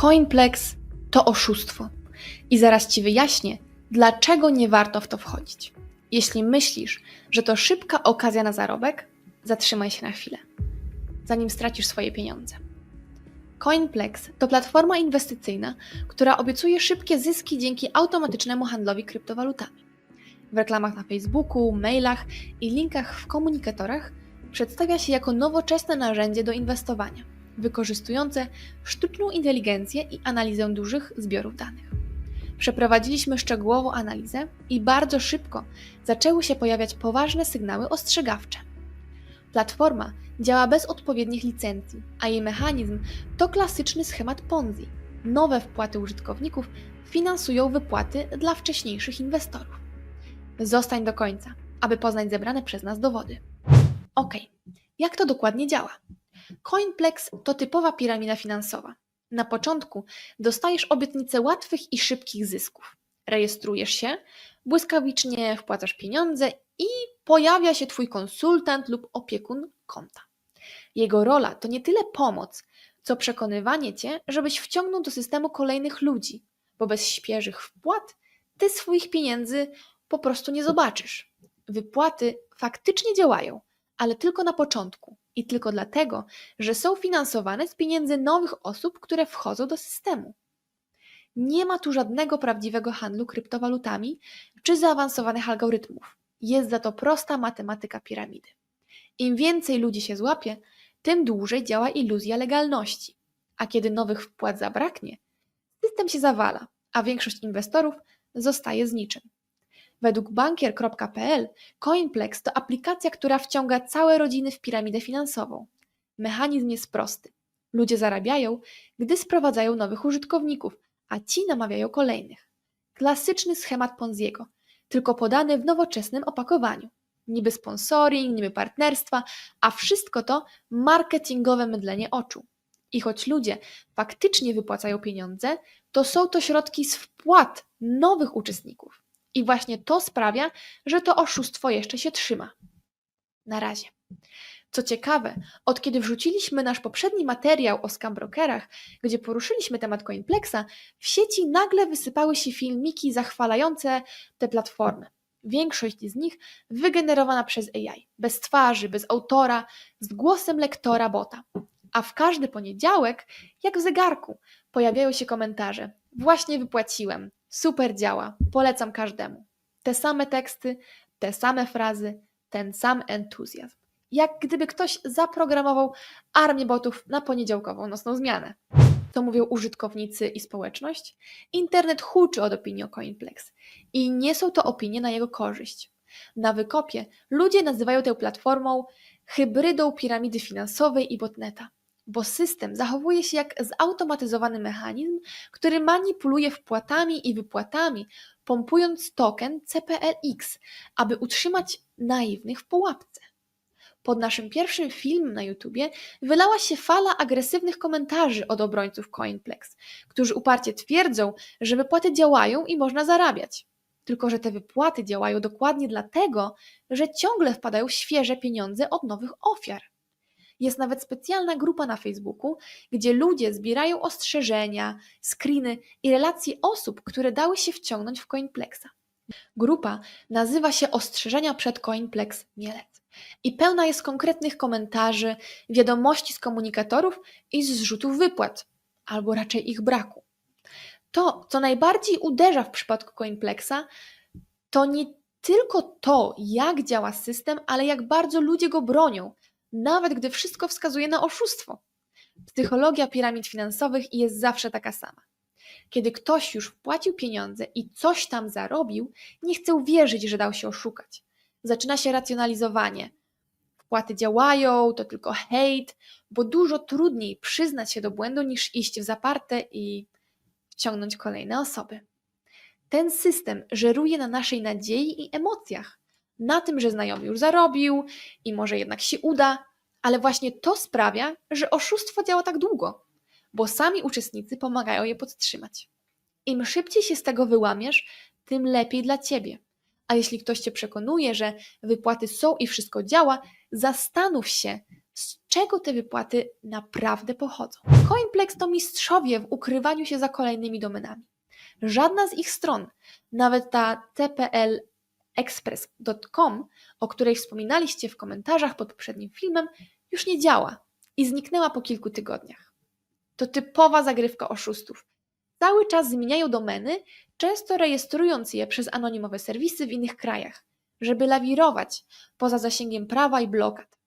Coinplex to oszustwo. I zaraz Ci wyjaśnię, dlaczego nie warto w to wchodzić. Jeśli myślisz, że to szybka okazja na zarobek, zatrzymaj się na chwilę, zanim stracisz swoje pieniądze. Coinplex to platforma inwestycyjna, która obiecuje szybkie zyski dzięki automatycznemu handlowi kryptowalutami. W reklamach na Facebooku, mailach i linkach w komunikatorach przedstawia się jako nowoczesne narzędzie do inwestowania, wykorzystujące sztuczną inteligencję i analizę dużych zbiorów danych. Przeprowadziliśmy szczegółową analizę i bardzo szybko zaczęły się pojawiać poważne sygnały ostrzegawcze. Platforma działa bez odpowiednich licencji, a jej mechanizm to klasyczny schemat Ponzi. Nowe wpłaty użytkowników finansują wypłaty dla wcześniejszych inwestorów. Zostań do końca, aby poznać zebrane przez nas dowody. Ok, jak to dokładnie działa? Coinplex to typowa piramida finansowa. Na początku dostajesz obietnicę łatwych i szybkich zysków. Rejestrujesz się, błyskawicznie wpłacasz pieniądze i pojawia się Twój konsultant lub opiekun konta. Jego rola to nie tyle pomoc, co przekonywanie Cię, żebyś wciągnął do systemu kolejnych ludzi, bo bez świeżych wpłat Ty swoich pieniędzy po prostu nie zobaczysz. Wypłaty faktycznie działają, ale tylko na początku i tylko dlatego, że są finansowane z pieniędzy nowych osób, które wchodzą do systemu. Nie ma tu żadnego prawdziwego handlu kryptowalutami czy zaawansowanych algorytmów. Jest za to prosta matematyka piramidy. Im więcej ludzi się złapie, tym dłużej działa iluzja legalności. A kiedy nowych wpłat zabraknie, system się zawala, a większość inwestorów zostaje z niczym. Według bankier.pl Coinplex to aplikacja, która wciąga całe rodziny w piramidę finansową. Mechanizm jest prosty. Ludzie zarabiają, gdy sprowadzają nowych użytkowników, a ci namawiają kolejnych. Klasyczny schemat Ponziego, tylko podany w nowoczesnym opakowaniu. Niby sponsoring, niby partnerstwa, a wszystko to marketingowe mydlenie oczu. I choć ludzie faktycznie wypłacają pieniądze, to są to środki z wpłat nowych uczestników. I właśnie to sprawia, że to oszustwo jeszcze się trzyma. Na razie. Co ciekawe, od kiedy wrzuciliśmy nasz poprzedni materiał o scambrokerach, gdzie poruszyliśmy temat Coinplexa, w sieci nagle wysypały się filmiki zachwalające te platformy. Większość z nich wygenerowana przez AI, bez twarzy, bez autora, z głosem lektora bota. A w każdy poniedziałek, jak w zegarku, pojawiają się komentarze. Właśnie wypłaciłem, super działa, polecam każdemu. Te same teksty, te same frazy, ten sam entuzjazm. Jak gdyby ktoś zaprogramował armię botów na poniedziałkową nocną zmianę. Co mówią użytkownicy i społeczność? Internet huczy od opinii o Coinplex i nie są to opinie na jego korzyść. Na wykopie ludzie nazywają tę platformą hybrydą piramidy finansowej i botneta, bo system zachowuje się jak zautomatyzowany mechanizm, który manipuluje wpłatami i wypłatami, pompując token CPLX, aby utrzymać naiwnych w pułapce. Pod naszym pierwszym filmem na YouTubie wylała się fala agresywnych komentarzy od obrońców Coinplex, którzy uparcie twierdzą, że wypłaty działają i można zarabiać. Tylko, że te wypłaty działają dokładnie dlatego, że ciągle wpadają świeże pieniądze od nowych ofiar. Jest nawet specjalna grupa na Facebooku, gdzie ludzie zbierają ostrzeżenia, screeny i relacje osób, które dały się wciągnąć w Coinplexa. Grupa nazywa się Ostrzeżenia przed Coinplex Mielec i pełna jest konkretnych komentarzy, wiadomości z komunikatorów i z zrzutów wypłat, albo raczej ich braku. To, co najbardziej uderza w przypadku Coinplexa, to nie tylko to, jak działa system, ale jak bardzo ludzie go bronią, nawet gdy wszystko wskazuje na oszustwo. Psychologia piramid finansowych jest zawsze taka sama. Kiedy ktoś już wpłacił pieniądze i coś tam zarobił, nie chce uwierzyć, że dał się oszukać. Zaczyna się racjonalizowanie. Wpłaty działają, to tylko hejt, bo dużo trudniej przyznać się do błędu niż iść w zaparte i wciągnąć kolejne osoby. Ten system żeruje na naszej nadziei i emocjach, na tym, że znajomy już zarobił i może jednak się uda, ale właśnie to sprawia, że oszustwo działa tak długo, bo sami uczestnicy pomagają je podtrzymać. Im szybciej się z tego wyłamiesz, tym lepiej dla ciebie. A jeśli ktoś cię przekonuje, że wypłaty są i wszystko działa, zastanów się, z czego te wypłaty naprawdę pochodzą. Coinplex to mistrzowie w ukrywaniu się za kolejnymi domenami. Żadna z ich stron, nawet ta tplexpress.com, o której wspominaliście w komentarzach pod poprzednim filmem, już nie działa i zniknęła po kilku tygodniach. To typowa zagrywka oszustów. Cały czas zmieniają domeny, często rejestrując je przez anonimowe serwisy w innych krajach, żeby lawirować poza zasięgiem prawa i blokad.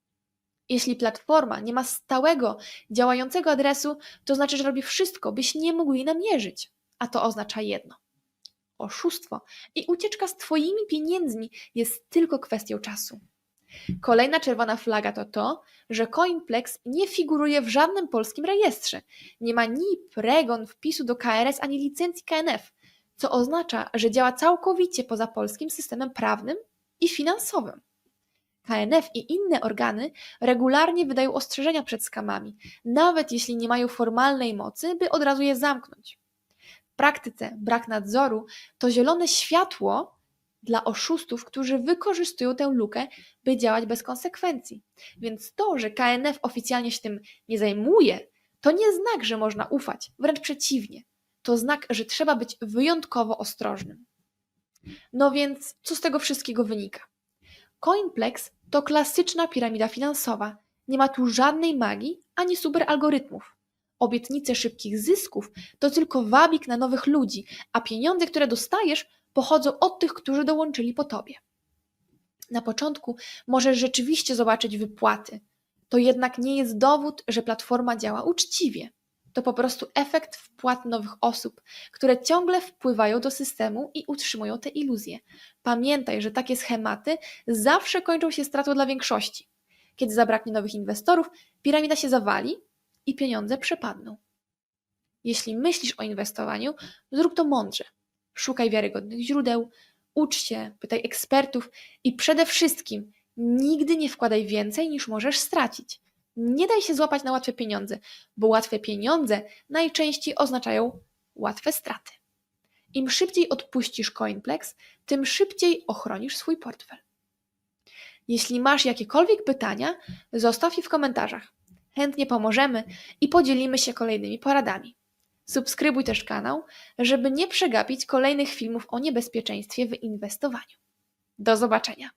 Jeśli platforma nie ma stałego, działającego adresu, to znaczy, że robi wszystko, byś nie mógł jej namierzyć. A to oznacza jedno: oszustwo i ucieczka z Twoimi pieniędzmi jest tylko kwestią czasu. Kolejna czerwona flaga to to, że Coinplex nie figuruje w żadnym polskim rejestrze. Nie ma ni pregon wpisu do KRS ani licencji KNF, co oznacza, że działa całkowicie poza polskim systemem prawnym i finansowym. KNF i inne organy regularnie wydają ostrzeżenia przed skamami, nawet jeśli nie mają formalnej mocy, by od razu je zamknąć. Praktyce brak nadzoru to zielone światło dla oszustów, którzy wykorzystują tę lukę, by działać bez konsekwencji. Więc to, że KNF oficjalnie się tym nie zajmuje, to nie znak, że można ufać, wręcz przeciwnie. To znak, że trzeba być wyjątkowo ostrożnym. No więc, co z tego wszystkiego wynika? Coinplex to klasyczna piramida finansowa. Nie ma tu żadnej magii ani superalgorytmów. Obietnice szybkich zysków to tylko wabik na nowych ludzi, a pieniądze, które dostajesz, pochodzą od tych, którzy dołączyli po tobie. Na początku możesz rzeczywiście zobaczyć wypłaty. To jednak nie jest dowód, że platforma działa uczciwie. To po prostu efekt wpłat nowych osób, które ciągle wpływają do systemu i utrzymują te iluzje. Pamiętaj, że takie schematy zawsze kończą się stratą dla większości. Kiedy zabraknie nowych inwestorów, piramida się zawali i pieniądze przepadną. Jeśli myślisz o inwestowaniu, zrób to mądrze. Szukaj wiarygodnych źródeł, ucz się, pytaj ekspertów i przede wszystkim nigdy nie wkładaj więcej niż możesz stracić. Nie daj się złapać na łatwe pieniądze, bo łatwe pieniądze najczęściej oznaczają łatwe straty. Im szybciej odpuścisz Coinplex, tym szybciej ochronisz swój portfel. Jeśli masz jakiekolwiek pytania, zostaw je w komentarzach. Chętnie pomożemy i podzielimy się kolejnymi poradami. Subskrybuj też kanał, żeby nie przegapić kolejnych filmów o niebezpieczeństwie w inwestowaniu. Do zobaczenia.